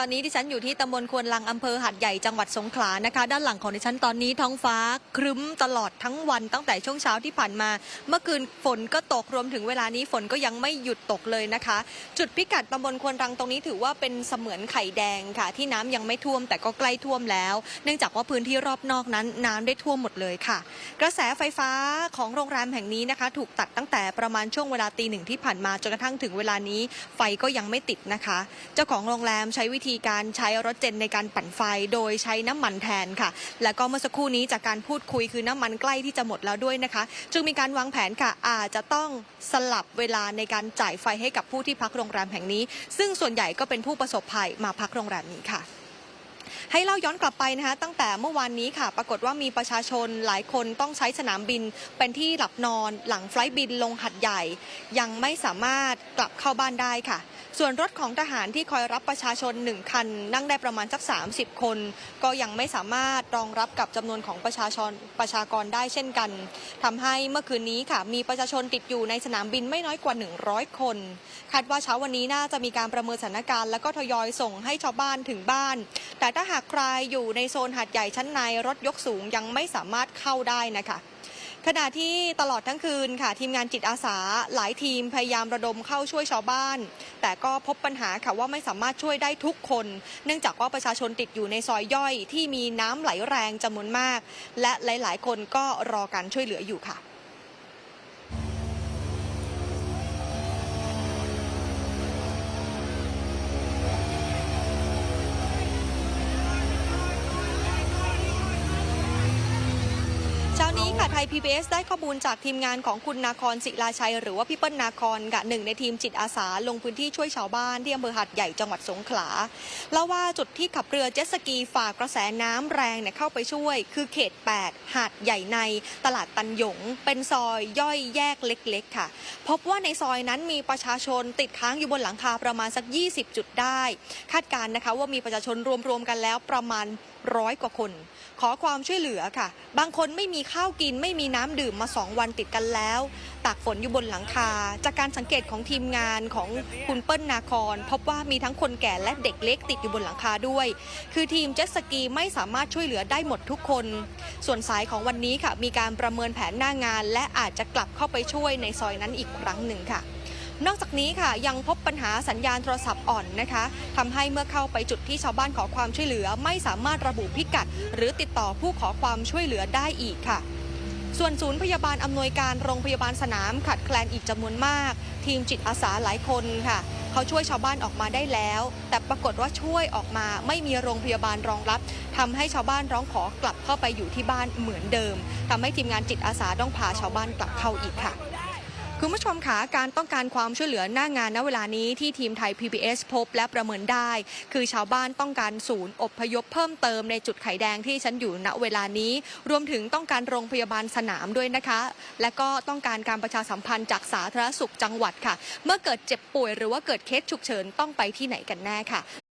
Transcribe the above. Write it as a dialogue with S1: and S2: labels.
S1: ตอนนี้ดิฉันอยู่ที่ตำบลควนลังอำเภอหัดใหญ่จังหวัดสงขลานะคะ ด้านหลังของดิฉันตอนนี้ท้องฟ้าครึ้มตลอดทั้งวันตั้งแต่ช่วงเช้าที่ผ่านมา เมื่อคืนฝนก็ตกรวมถึงเวลานี้ฝนก็ยังไม่หยุดตกเลยนะคะ จุดพิกัดตำบลควนรังตรงนี้ถือว่าเป็นเสมือนไข่แดงค่ะ ที่น้ำยังไม่ท่วมแต่ก็ใกล้ท่วมแล้ว เนื่องจากว่าพื้นที่รอบนอกนั้น น้ำได้ท่วมหมดเลยค่ะ กระแสไฟฟ้าของโรงแรมแห่งนี้นะคะ ถูกตัดตั้งแต่ประมาณช่วงเวลาตีหนึ่งที่ผ่านมาจนกระทั่งถึงเวลานี้ไฟก็ยังไม่ติดนะคะ เจ้าของโรงแรมใช้วิธีการใช้รถเจนในการปั่นไฟโดยใช้น้ำมันแทนค่ะ แล้วก็เมื่อสักครู่นี้จากการพูดคุยคือน้ำมันใกล้ที่จะหมดแล้วด้วยนะคะ จึงมีการวางแผนค่ะ อาจจะต้องสลับเวลาในการจ่ายไฟให้กับผู้ที่พักโรงแรมแห่งนี้ ซึ่งส่วนใหญ่ก็เป็นผู้ประสบภัยมาพักโรงแรมนี้ค่ะ ให้เล่าย้อนกลับไปนะคะตั้งแต่เมื่อวานนี้ค่ะ ปรากฏว่ามีประชาชนหลายคนต้องใช้สนามบิน เป็นที่หลับนอน หลังไฟล์บินลงหัดใหญ่ ยังไม่สามารถกลับเข้าบ้านได้ค่ะ ส่วนรถของทหารที่คอยรับประชาชนหนึ่งคัน นั่งได้ประมาณสัก 30 คน ก็ยังไม่สามารถรองรับกับจำนวนของประชาชนประชากรได้เช่นกันทำให้เมื่อคืนนี้ค่ะ มีประชาชนติดอยู่ในสนามบินไม่น้อยกว่า 100 คน คาดว่าเช้าวันนี้น่าจะมีการประเมินสถานการณ์แล้วก็ทยอยส่งให้ชาวบ้านถึงบ้าน แต่ถ้าหากใครอยู่ในโซนหาดใหญ่ชั้นในรถยกสูงยังไม่สามารถเข้าได้นะคะขณะที่ตลอดทั้งคืนค่ะ ทีมงานจิตอาสาหลายทีมพยายามระดมเข้าช่วยชาวบ้าน แต่ก็พบปัญหาค่ะว่าไม่สามารถช่วยได้ทุกคน เนื่องจากว่าประชาชนติดอยู่ในซอยย่อยที่มีน้ำไหลแรงจำนวนมาก และหลาย ๆ คนก็รอการช่วยเหลืออยู่ค่ะ ย PBS ได้ข้อมูลจากทีมงานของคุณนาคอนศิลาชัย หรือว่าพี่เปิ้ลนาคอนค่ะหนึ่งในทีมจิตอาสาลงพื้นที่ช่วยชาวบ้านที่อำเภอหัดใหญ่จังหวัดสงขลาเล่าว่าจุดที่ขับเรือเจ็ตสกีฝ่ากระแสน้ำแรงเนี่ยเข้าไปช่วย คือเขต 8 หาดใหญ่ในตลาดตันหยง เป็นซอยย่อยแยกเล็กๆ ค่ะ พบว่าในซอยนั้นมีประชาชนติดค้างอยู่บนหลังคาประมาณสัก 20 จุดได้ คาดการณ์นะคะว่ามีประชาชนรวมๆกันแล้วประมาณร้อยกว่าคน ขอความช่วยเหลือค่ะ บางคนไม่มีข้าวกินไม่ไมีน้ำดื่มมา 2 วันติดกันแล้ว ตากฝนอยู่บนหลังคา จากการสังเกตของทีมงานของคุณเปิ้ลนาคอนพบว่ามีทั้งคนแก่และเด็กเล็กติดอยู่บนหลังคาด้วย คือทีมเจ็ตสกีไม่สามารถช่วยเหลือได้หมดทุกคน ส่วนสายของวันนี้ค่ะ มีการประเมินแผนหน้างาน และอาจจะกลับเข้าไปช่วยในซอยนั้นอีกครั้งหนึ่งค่ะนอกจากนี้ค่ะยังพบปัญหาสัญญาณโทรศัพท์อ่อนนะคะทำให้เมื่อเข้าไปจุดที่ชาวบ้านขอความช่วยเหลือ ไม่สามารถระบุพิกัด หรือติดต่อผู้ขอความช่วยเหลือได้อีกค่ะ ส่วนศูนย์พยาบาลอำนวยการโรงพยาบาลสนามขาดแคลนอีกจำนวนมาก ทีมจิตอาสาหลายคนค่ะ เขาช่วยชาวบ้านออกมาได้แล้ว แต่ปรากฏว่าช่วยออกมาไม่มีโรงพยาบาลรองรับทำให้ชาวบ้านร้องขอกลับเข้าไปอยู่ที่บ้านเหมือนเดิมทำให้ทีมงานจิตอาสาต้องพาชาวบ้านกลับเข้าอีกค่ะ คุณผู้ชมคะการต้องการความช่วยเหลือหน้างานณเวลานี้ที่ทีมไทย PBS พบและประเมินได้ คือชาวบ้านต้องการศูนย์อบพยพเพิ่มเติมในจุดไข่แดงที่ฉันอยู่ณเวลานี้ รวมถึงต้องการโรงพยาบาลสนามด้วยนะคะ และก็ต้องการการประชาสัมพันธ์จากสาธารณสุขจังหวัดค่ะ เมื่อเกิดเจ็บป่วยหรือว่าเกิดเคสฉุกเฉินต้องไปที่ไหนกันแน่ค่ะ